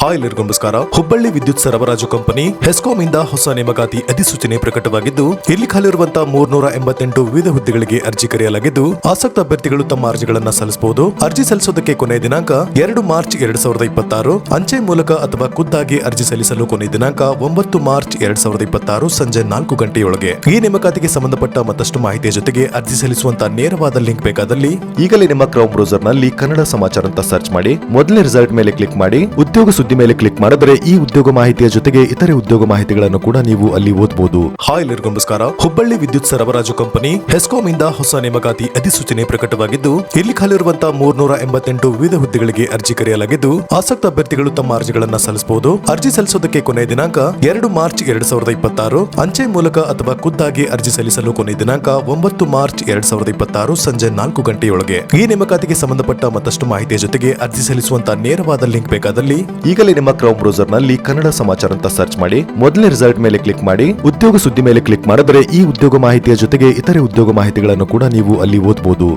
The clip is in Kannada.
ಹಾಯ್ ಎಲ್ಲರಿಗೂ ನಮಸ್ಕಾರ ಹುಬ್ಬಳ್ಳಿ ವಿದ್ಯುತ್ ಸರಬರಾಜು ಕಂಪನಿ ಹೆಸ್ಕಾಂ ಇಂದ ಹೊಸ ನೇಮಕಾತಿ ಅಧಿಸೂಚನೆ ಪ್ರಕಟವಾಗಿದ್ದು, ಇಲ್ಲಿ ಖಾಲಿರುವಂತಹ ಮೂರ್ನೂರ ಎಂಬತ್ತೆಂಟು ವಿವಿಧ ಹುದ್ದೆಗಳಿಗೆ ಅರ್ಜಿ ಕರೆಯಲಾಗಿದ್ದು, ಆಸಕ್ತ ಅಭ್ಯರ್ಥಿಗಳು ತಮ್ಮ ಅರ್ಜಿಗಳನ್ನು ಸಲ್ಲಿಸಬಹುದು. ಅರ್ಜಿ ಸಲ್ಲಿಸೋದಕ್ಕೆ ಕೊನೆಯ ದಿನಾಂಕ ಎರಡು ಮಾರ್ಚ್ ಎರಡ್ ಸಾವಿರದ ಇಪ್ಪತ್ತಾರು, ಅಂಚೆ ಮೂಲಕ ಅಥವಾ ಖುದ್ದಾಗಿ ಅರ್ಜಿ ಸಲ್ಲಿಸಲು ಕೊನೆಯ ದಿನಾಂಕ ಒಂಬತ್ತು ಮಾರ್ಚ್ ಎರಡ್ ಸಾವಿರದ ಇಪ್ಪತ್ತಾರು ಸಂಜೆ ನಾಲ್ಕು ಗಂಟೆಯೊಳಗೆ. ಈ ನೇಮಕಾತಿಗೆ ಸಂಬಂಧಪಟ್ಟ ಮತ್ತಷ್ಟು ಮಾಹಿತಿಯ ಜೊತೆಗೆ ಅರ್ಜಿ ಸಲ್ಲಿಸುವಂತಹ ನೇರವಾದ ಲಿಂಕ್ ಬೇಕಾದಲ್ಲಿ ಈಗಲೇ ನಿಮ್ಮ ಕ್ರೌಮ್ ಬ್ರೌಸರ್ನಲ್ಲಿ ಕನ್ನಡ ಸಮಾಚಾರ ಅಂತ ಸರ್ಚ್ ಮಾಡಿ ಮೊದಲನೇ ರಿಸಲ್ಟ್ ಮೇಲೆ ಕ್ಲಿಕ್ ಮಾಡಿ, ಉದ್ಯೋಗ ಸುದ್ದಿ ಮೇಲೆ ಕ್ಲಿಕ್ ಮಾಡಿದ್ರೆ ಈ ಉದ್ಯೋಗ ಮಾಹಿತಿಯ ಜೊತೆಗೆ ಇತರೆ ಉದ್ಯೋಗ ಮಾಹಿತಿಗಳನ್ನು ಕೂಡ ನೀವು ಅಲ್ಲಿ ಓದಬಹುದು ಹಾಯ್ ಎಲ್ಲರಿಗೂ ನಮಸ್ಕಾರ. ಹುಬ್ಬಳ್ಳಿ ವಿದ್ಯುತ್ ಸರಬರಾಜು ಕಂಪನಿ ಹೆಸ್ಕಾಂ ಇಂದ ಹೊಸ ನೇಮಕಾತಿ ಅಧಿಸೂಚನೆ ಪ್ರಕಟವಾಗಿದ್ದು, ಇಲ್ಲಿ ಖಾಲಿರುವಂತಹ ಮೂರ್ನೂರ ಎಂಬತ್ತೆಂಟು ವಿವಿಧ ಹುದ್ದೆಗಳಿಗೆ ಅರ್ಜಿ ಕರೆಯಲಾಗಿದ್ದು, ಆಸಕ್ತ ಅಭ್ಯರ್ಥಿಗಳು ತಮ್ಮ ಅರ್ಜಿಗಳನ್ನ ಸಲ್ಲಿಸಬಹುದು. ಅರ್ಜಿ ಸಲ್ಲಿಸೋದಕ್ಕೆ ಕೊನೆಯ ದಿನಾಂಕ ಎರಡು ಮಾರ್ಚ್ ಎರಡ್ ಸಾವಿರದ ಇಪ್ಪತ್ತಾರು, ಅಂಚೆ ಮೂಲಕ ಅಥವಾ ಖುದ್ದಾಗಿ ಅರ್ಜಿ ಸಲ್ಲಿಸಲು ಕೊನೆಯ ದಿನಾಂಕ ಒಂಬತ್ತು ಮಾರ್ಚ್ ಎರಡ್ ಸಾವಿರದ ಇಪ್ಪತ್ತಾರು ಸಂಜೆ ನಾಲ್ಕು ಗಂಟೆಯೊಳಗೆ. ಈ ನೇಮಕಾತಿಗೆ ಸಂಬಂಧಪಟ್ಟ ಮತ್ತಷ್ಟು ಮಾಹಿತಿಯ ಜೊತೆಗೆ ಅರ್ಜಿ ಸಲ್ಲಿಸುವಂತಹ ನೇರವಾದ ಲಿಂಕ್ ಬೇಕಾದಲ್ಲಿ ಈಗಲೇ ನಿಮ್ಮ ಕ್ರೌಮ್ ಬ್ರೌಸರ್ನಲ್ಲಿ ಕನ್ನಡ ಸಮಾಚಾರ ಅಂತ ಸರ್ಚ್ ಮಾಡಿ ಮೊದಲನೇ ರಿಸಲ್ಟ್ ಮೇಲೆ ಕ್ಲಿಕ್ ಮಾಡಿ, ಉದ್ಯೋಗ ಸುದ್ದಿ ಮೇಲೆ ಕ್ಲಿಕ್ ಮಾಡಿದ್ರೆ ಈ ಉದ್ಯೋಗ ಮಾಹಿತಿಯ ಜೊತೆಗೆ ಇತರೆ ಉದ್ಯೋಗ ಮಾಹಿತಿಗಳನ್ನು ಕೂಡ ನೀವು ಅಲ್ಲಿ ಓದಬಹುದು